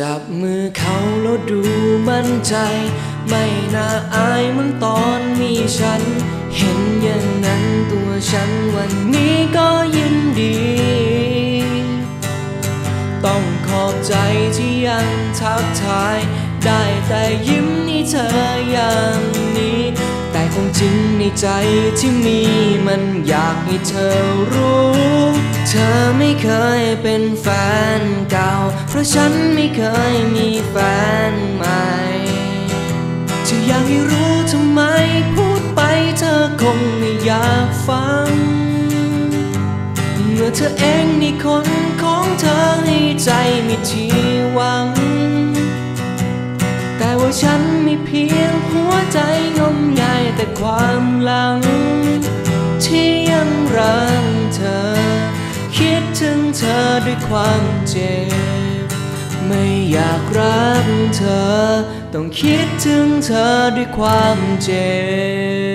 จับมือเขาแล้วดูมั่นใจ ไม่น่าอายเหมือนตอนมีฉัน เห็นอย่างนั้นตัวฉันวันนี้ก็ยินดี ต้องขอบใจที่ยังทักทาย ได้แต่ยิ้มให้เธออย่างนี้ แต่คงจริงในใจที่มีมันอยากให้เธอรู้ ธอไม่เคยเป็นแฟนเก่า เพราะฉันไม่เคยมีแฟนใหม่จะอยากให้รู้ทำไมพูดไปเธอคงไม่อยากฟัง เมื่อเธอเองนี่คนของเธอให้ใจมีที่หวัง แต่ว่าฉันมีเพียงหัวใจงมงายแต่ความหลัง ที่ยังรักเธอคิด ถึงเธอด้วยความเจ็บ ไม่อยากรักเธอ ต้องคิดถึงเธอด้วยความเจ็บ